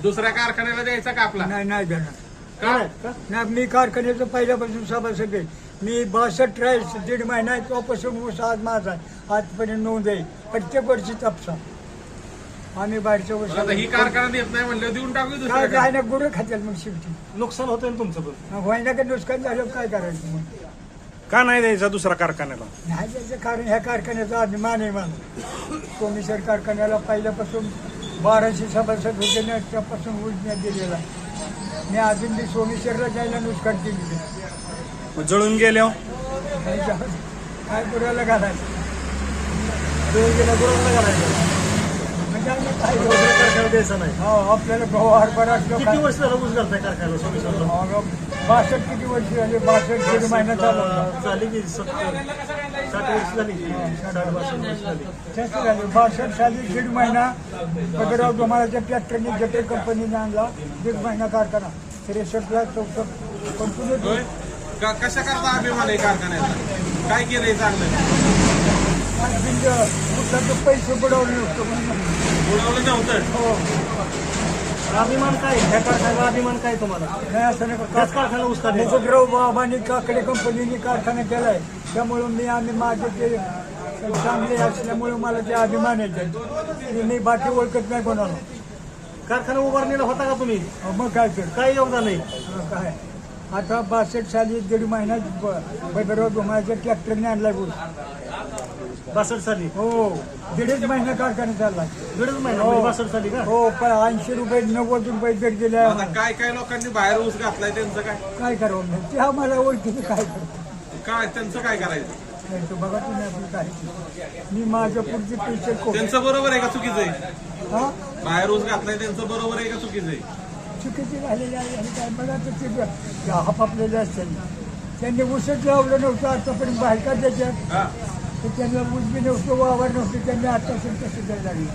दुसऱ्या कारखान्याला द्यायचा का आपला? नाही नाही देणार. का? नाही मी कारखान्याचं पहिल्यापासून सभासद आहे. मी बासष्ट राईस दीड महिना तेव्हापासून ऊस आज माझा आहे. आजपर्यंत नोंद आहे. प्रत्येक वर्षी तपसा. आम्ही बाहेरच्या आता ही कारखाना देत नाही म्हणलं देऊन टाकू काय दुसऱ्या काय ना गुरु खात्याल मग शेवटी. नुकसान होतंय ना तुमचं पण? व्हायला का नुकसान झालं काय करायचं मग? का नाही द्यायचा दुसऱ्या कारखान्याला? नाही त्याचं कारण ह्या कारखान्याचा अभिमान आहे मला. सोमेश्वर कारखान्याला पहिल्यापासून बाराशे सभासद होते त्यापासून उजण्यात दिलेला मी अजून बी सोमेश्वरला जायला नुसकान केली मग जळून जा- काय करायला घालायचं? गेला गुरांना घालायचं. आम्ही काय दुसऱ्या करू? कारखान्याला द्यायचं नाही हो आपल्याला गहू हरभरा किती वर्ष झालं ऊस घालताय कारखान्याला सोमेश्वरला अगं, बासष्ट किती वर्ष झाली? बासष्ट दीड महिना चालू झाली की सत्तर. साठ वर्ष झाली साठ बासष्ट वर्ष झाली. जास्त झाले. बासष्ट साली दीड महिना. पगराव धुमाळाच्या ट्रॅक्टरने जटे कंपनीने आणला दीड महिना कारखाना. त्रेसष्टला चौसष्ट कंपनी कशा करता अभिमान आहे कारखान्याचा? काय केलंय चांगलं? कुठलं पैसे बुडवले नसतो म्हणून. बुडवलं नव्हतं. हो. अभिमान काय? ह्या कारखान्याला अभिमान काय तुम्हाला? नाही असं नाही. त्याच कारखाना ऊस का द्यायचा उपद्रव बाबांनी काकडे कंपनीने कारखाना केलाय. त्यामुळं मी आम्ही माझे ते चांगले असल्यामुळे मला ते अभिमान आहे मी बाकी ओळखत नाही कोणाला. कारखाना उभारणीला होता का तुम्ही? अहो, मग काय तर. काही योगदान नाही काय? आता बासष्ट साली दीड महिन्यात बैदराव धुमाळ्याच्या ट्रॅक्टरने आणलाय बोल बासष्ट साली. हो. दीडच महिना कारखाना चाललाय दीडच महिना म्हणजे बासष्ट साली का? हो पण ऐंशी रुपये नव्वद रुपये दर दिले. आता काय काय लोकांनी बाहेर ऊस घातलाय त्यांचं काय? काय करावं मग? ते आम्हाला ओळखीचं काय करतो काय त्यांचं काय करायचं? बघा तुम्ही आपलं काय. मी माझ्या पुढचे पैसे को त्यांचं बरोबर आहे का चुकीचं आहे? हा? बाहेर ऊस घातलाय त्यांचं बरोबर आहे का चुकीचं आहे? चुकीचे झालेले आहे आणि काय बघा तर ते हापापलेले असतील. त्यांनी उसच लावलं नव्हतं आतापर्यंत बायका त्याच्यात हा. तर त्यांना उजबी बी नव्हतं वावर नव्हतं त्यांनी आतापर्यंत तसं द्यायला लागलं